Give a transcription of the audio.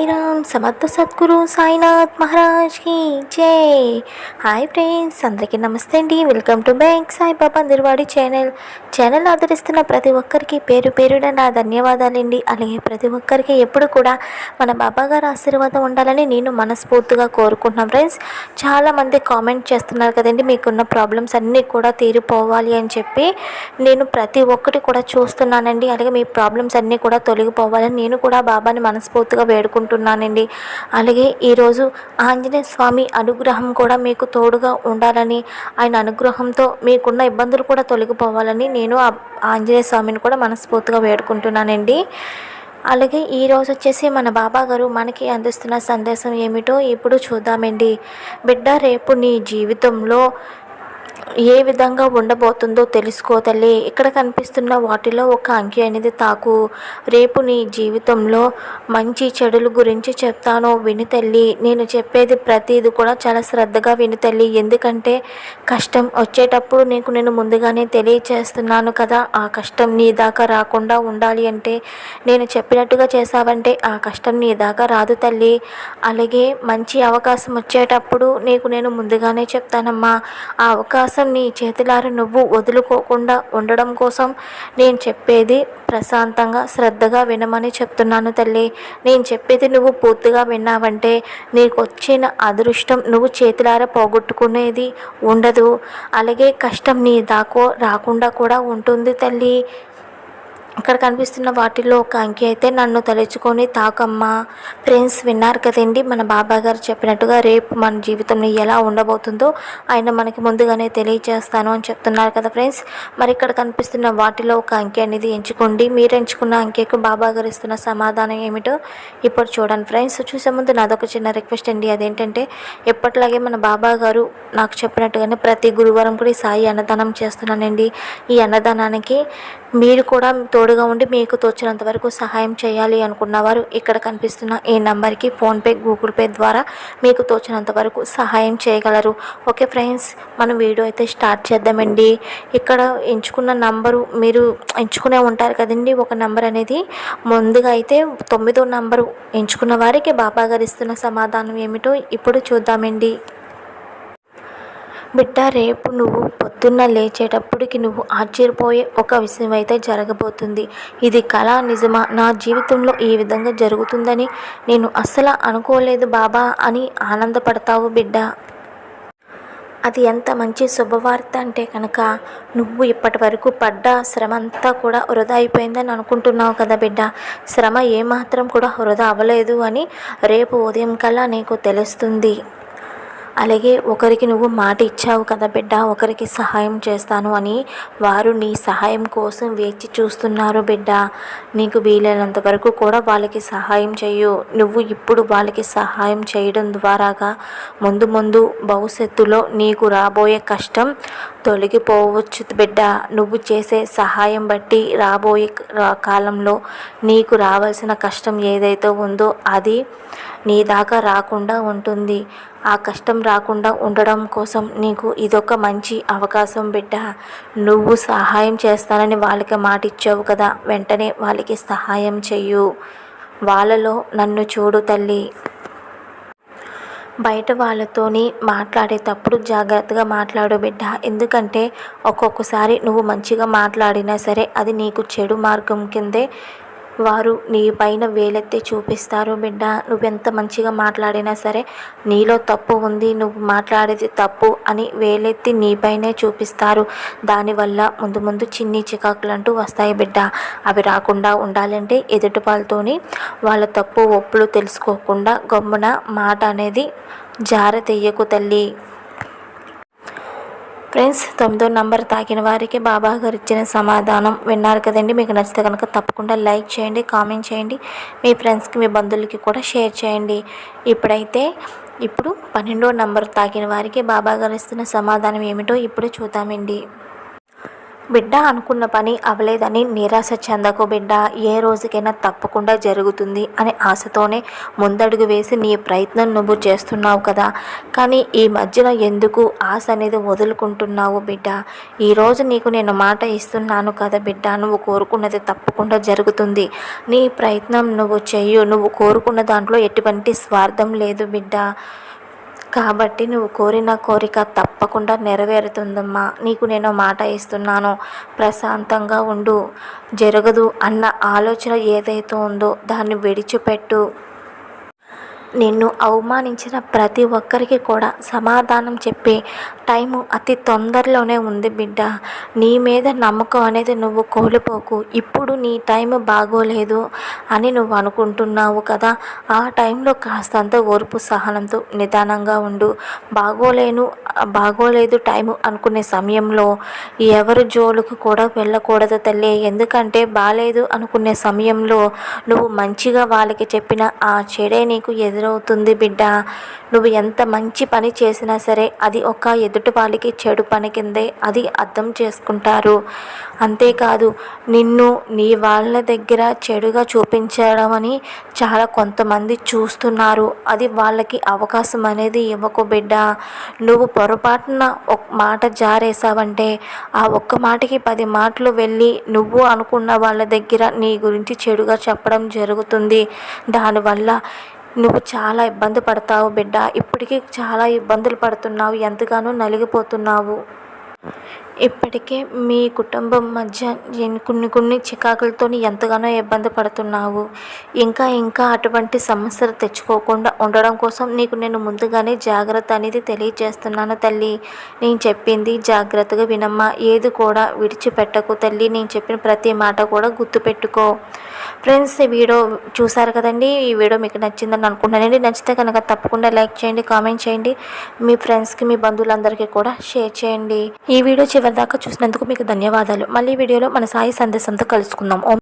Later. సమర్థ సద్గురు సాయినాథ్ మహారాజ్కి. జై. హాయ్ ఫ్రెండ్స్ అందరికీ నమస్తే అండి. వెల్కమ్ టు బ్యాంక్ సాయిబాబా నిర్వాడి ఛానల్. ఛానల్ ఆదరిస్తున్న ప్రతి ఒక్కరికి పేరు పేరున నా ధన్యవాదాలండి. అలాగే ప్రతి ఒక్కరికి ఎప్పుడు కూడా మన బాబా గారి ఆశీర్వాదం ఉండాలని నేను మనస్ఫూర్తిగా కోరుకుంటున్నాను ఫ్రెండ్స్. చాలామంది కామెంట్ చేస్తున్నారు కదండి మీకున్న ప్రాబ్లమ్స్ అన్నీ కూడా తీరిపోవాలి అని చెప్పి నేను ప్రతి ఒక్కటి కూడా చూస్తున్నానండి. అలాగే మీ ప్రాబ్లమ్స్ అన్నీ కూడా తొలగిపోవాలని నేను కూడా బాబాని మనస్ఫూర్తిగా వేడుకుంటున్నానండి. అలాగే ఈరోజు ఆంజనేయ స్వామి అనుగ్రహం కూడా మీకు తోడుగా ఉండాలని ఆయన అనుగ్రహంతో మీకున్న ఇబ్బందులు కూడా తొలగిపోవాలని నేను ఆ ఆంజనేయ స్వామిని కూడా మనస్ఫూర్తిగా వేడుకుంటున్నానండి. అలాగే ఈరోజు వచ్చేసి మన బాబా గారు మనకి అందిస్తున్న సందేశం ఏమిటో ఇప్పుడు చూద్దామండి. బిడ్డ రేపు నీ జీవితంలో ఏ విధంగా ఉండబోతుందో తెలుసుకో తల్లి. ఇక్కడ కనిపిస్తున్న వాటిలో ఒక అంకె అనేది తాకు. రేపు నీ జీవితంలో మంచి చెడుల గురించి చెప్తాను. విని తల్లి. నేను చెప్పేది ప్రతిది కూడా చాలా శ్రద్ధగా విని తల్లి. ఎందుకంటే కష్టం వచ్చేటప్పుడు నీకు నేను ముందుగానే తెలియచేస్తున్నాను కదా. ఆ కష్టం నీ దాకా రాకుండా ఉండాలి అంటే నేను చెప్పినట్టుగా చేసావంటే ఆ కష్టం నీ దాకా రాదు తల్లి. అలాగే మంచి అవకాశం వచ్చేటప్పుడు నీకు నేను ముందుగానే చెప్తానమ్మా. ఆ అవకాశం నీ చేతులారా నువ్వు వదులుకోకుండా ఉండడం కోసం నేను చెప్పేది ప్రశాంతంగా శ్రద్ధగా వినమని చెప్తున్నాను తల్లి. నేను చెప్పేది నువ్వు పూర్తిగా విన్నావంటే నీకు వచ్చిన అదృష్టం నువ్వు చేతులారా పోగొట్టుకునేది ఉండదు. అలాగే కష్టం నీ దాకో రాకుండా కూడా ఉంటుంది తల్లి. ఇక్కడ కనిపిస్తున్న వాటిల్లో ఒక అంకె అయితే నన్ను తలుచుకొని తాకమ్మా ఫ్రెండ్స్ విన్నారు కదండి. మన బాబా గారు చెప్పినట్టుగా రేపు మన జీవితంలో ఎలా ఉండబోతుందో ఆయన మనకి ముందుగానే తెలియజేస్తాను అని చెప్తున్నారు కదా ఫ్రెండ్స్. మరి ఇక్కడ కనిపిస్తున్న వాటిలో ఒక అంకె అనేది ఎంచుకోండి. మీరు ఎంచుకున్న అంకెకు బాబా గారు ఇస్తున్న సమాధానం ఏమిటో ఇప్పుడు చూడండి ఫ్రెండ్స్. చూసే ముందు నాదొక చిన్న రిక్వెస్ట్ అండి. అదేంటంటే ఎప్పట్లాగే మన బాబా గారు నాకు చెప్పినట్టుగానే ప్రతి గురువారం కూడా ఈ సాయి అన్నదానం చేస్తున్నానండి. ఈ అన్నదానానికి మీరు కూడా తోడుగా ఉండి మీకు తోచినంత వరకు సహాయం చేయాలి అనుకున్నవారు ఇక్కడ కనిపిస్తున్న ఈ నంబర్కి ఫోన్పే గూగుల్ పే ద్వారా మీకు తోచినంత వరకు సహాయం చేయగలరు. ఓకే ఫ్రెండ్స్ మనం వీడియో అయితే స్టార్ట్ చేద్దామండి. ఇక్కడ ఎంచుకున్న నంబరు మీరు ఎంచుకునే ఉంటారు కదండి ఒక నంబర్ అనేది. ముందుగా అయితే తొమ్మిదో నంబరు ఎంచుకున్న వారికి బాబా గారు ఇస్తున్న సమాధానం ఏమిటో ఇప్పుడు చూద్దామండి. బిడ్డ రేపు నువ్వు పొద్దున్న లేచేటప్పటికి నువ్వు ఆశ్చర్యపోయే ఒక విషయం అయితే జరగబోతుంది. ఇది కళ నిజమా? నా జీవితంలో ఈ విధంగా జరుగుతుందని నేను అస్సలు అనుకోలేదు బాబా అని ఆనందపడతావు బిడ్డ. అది ఎంత మంచి శుభవార్త అంటే కనుక నువ్వు ఇప్పటి వరకు పడ్డ శ్రమ అంతా కూడా వృధా అయిపోయిందని అనుకుంటున్నావు కదా బిడ్డ. శ్రమ ఏమాత్రం కూడా వృధా అవ్వలేదు అని రేపు ఉదయం కల్లా నీకు తెలుస్తుంది. అలాగే ఒకరికి నువ్వు మాట ఇచ్చావు కదా బిడ్డ ఒకరికి సహాయం చేస్తాను అని వారు నీ సహాయం కోసం వేచి చూస్తున్నారు బిడ్డ. నీకు వీలైనంత వరకు కూడా వాళ్ళకి సహాయం చేయు. నువ్వు ఇప్పుడు వాళ్ళకి సహాయం చేయడం ద్వారాగా ముందు ముందు భవిష్యత్తులో నీకు రాబోయే కష్టం తొలగిపోవచ్చు బిడ్డ. నువ్వు చేసే సహాయం బట్టి రాబోయే కాలంలో నీకు రావాల్సిన కష్టం ఏదైతే ఉందో అది నీ దాకా రాకుండా ఉంటుంది. ఆ కష్టం రాకుండా ఉండడం కోసం నీకు ఇదొక మంచి అవకాశం బిడ్డ. నువ్వు సహాయం చేస్తానని వాళ్ళకి మాట ఇచ్చావు కదా. వెంటనే వాళ్ళకి సహాయం చెయ్యు. వాళ్ళలో నన్ను చూడు తల్లి. బయట వాళ్ళతోని మాట్లాడేటప్పుడు జాగ్రత్తగా మాట్లాడు బిడ్డ. ఎందుకంటే ఒక్కొక్కసారి నువ్వు మంచిగా మాట్లాడినా సరే అది నీకు చెడు మార్గం కిందే వారు నీ పైన వేలెత్తి చూపిస్తారు బిడ్డ. నువ్వెంత మంచిగా మాట్లాడినా సరే నీలో తప్పు ఉంది నువ్వు మాట్లాడేది తప్పు అని వేలెత్తి నీపైనే చూపిస్తారు. దానివల్ల ముందు ముందు చిన్ని చికాకులు అంటూ వస్తాయి బిడ్డ. అవి రాకుండా ఉండాలంటే ఎదుటి వాళ్ళతోని వాళ్ళ తప్పు ఒప్పులు తెలుసుకోకుండా గమ్మున మాట అనేది జార తెయ్యకు తల్లి. ఫ్రెండ్స్ తొమ్మిదో నంబర్ తాకిన వారికి బాబా గారు ఇచ్చిన సమాధానం విన్నారు కదండి. మీకు నచ్చితే కనుక తప్పకుండా లైక్ చేయండి కామెంట్ చేయండి. మీ ఫ్రెండ్స్కి మీ బంధువులకి కూడా షేర్ చేయండి. ఇప్పుడైతే ఇప్పుడు పన్నెండో నంబర్ తాకిన వారికి బాబా గారు ఇస్తున్న సమాధానం ఏమిటో ఇప్పుడు చూద్దామండి. బిడ్డ అనుకున్న పని అవలేదని నిరాశ చెందకు బిడ్డ ఏ రోజుకైనా తప్పకుండా జరుగుతుంది అనే ఆశతోనే ముందడుగు వేసి నీ ప్రయత్నం నువ్వు చేస్తున్నావు కదా. కానీ ఈ మధ్యన ఎందుకు ఆశ అనేది వదులుకుంటున్నావు బిడ్డ? ఈరోజు నీకు నేను మాట ఇస్తున్నాను కదా బిడ్డ నువ్వు కోరుకున్నది తప్పకుండా జరుగుతుంది. నీ ప్రయత్నం నువ్వు చెయ్యు నువ్వు కోరుకున్న దాంట్లో ఎటువంటి స్వార్థం లేదు బిడ్డ. కాబట్టి నువ్వు కోరిన కోరిక తప్పకుండా నెరవేరుతుందమ్మా. నీకు నేను మాట ఇస్తున్నాను. ప్రశాంతంగా ఉండు. జరగదు అన్న ఆలోచన ఏదైతే ఉందో దాన్ని విడిచిపెట్టు. నిన్ను అవమానించిన ప్రతి ఒక్కరికి కూడా సమాధానం చెప్పే టైము అతి తొందరలోనే ఉంది బిడ్డ. నీ మీద నమ్మకం అనేది నువ్వు కోల్పోకు. ఇప్పుడు నీ టైం బాగోలేదు అని నువ్వు అనుకుంటున్నావు కదా. ఆ టైంలో కాస్తంత ఓర్పు సహనంతో నిదానంగా ఉండు. బాగోలేను బాగోలేదు టైము అనుకునే సమయంలో ఎవరి జోలుకు కూడా వెళ్ళకూడదు తల్లి. ఎందుకంటే బాగాలేదు అనుకునే సమయంలో నువ్వు మంచిగా వాళ్ళకి చెప్పిన ఆ చెడే నీకు ఎదురు ఎదురవుతుంది బిడ్డ. నువ్వు ఎంత మంచి పని చేసినా సరే అది ఒక ఎదుటి వాళ్ళకి చెడు పని కిందే అది అర్థం చేసుకుంటారు. అంతేకాదు నిన్ను నీ వాళ్ళ దగ్గర చెడుగా చూపించడం అని చాలా కొంతమంది చూస్తున్నారు. అది వాళ్ళకి అవకాశం అనేది ఇవ్వకు బిడ్డ. నువ్వు పొరపాటున ఒక మాట జారేసావంటే ఆ ఒక్క మాటకి పది మాటలు వెళ్ళి నువ్వు అనుకున్న వాళ్ళ దగ్గర నీ గురించి చెడుగా చెప్పడం జరుగుతుంది. దానివల్ల నువ్వు చాలా ఇబ్బంది పడతావు బిడ్డ. ఇప్పటికీ చాలా ఇబ్బందులు పడుతున్నావు. ఎంతగానో నలిగిపోతున్నావు. ఇప్పటికే మీ కుటుంబం మధ్య కొన్ని కొన్ని చికాకులతో ఎంతగానో ఇబ్బంది పడుతున్నావు. ఇంకా ఇంకా అటువంటి సమస్యలు తెచ్చుకోకుండా ఉండడం కోసం నీకు నేను ముందుగానే జాగ్రత్త అనేది తెలియజేస్తున్నాను తల్లి. నేను చెప్పింది జాగ్రత్తగా వినమ్మా. ఏది కూడా విడిచిపెట్టకు తల్లి. నేను చెప్పిన ప్రతి మాట కూడా గుర్తుపెట్టుకో. ఫ్రెండ్స్ ఈ వీడియో చూసారు కదండి? ఈ వీడియో మీకు నచ్చిందని అనుకుంటున్నానండి. నచ్చితే కనుక తప్పకుండా లైక్ చేయండి కామెంట్ చేయండి. మీ ఫ్రెండ్స్కి మీ బంధువులందరికీ కూడా షేర్ చేయండి. ఈ వీడియో చివరి దాకా చూసినందుకు మీకు ధన్యవాదాలు. మళ్ళీ వీడియోలో మన సాయి సందేశంతో కలుసుకుందాం.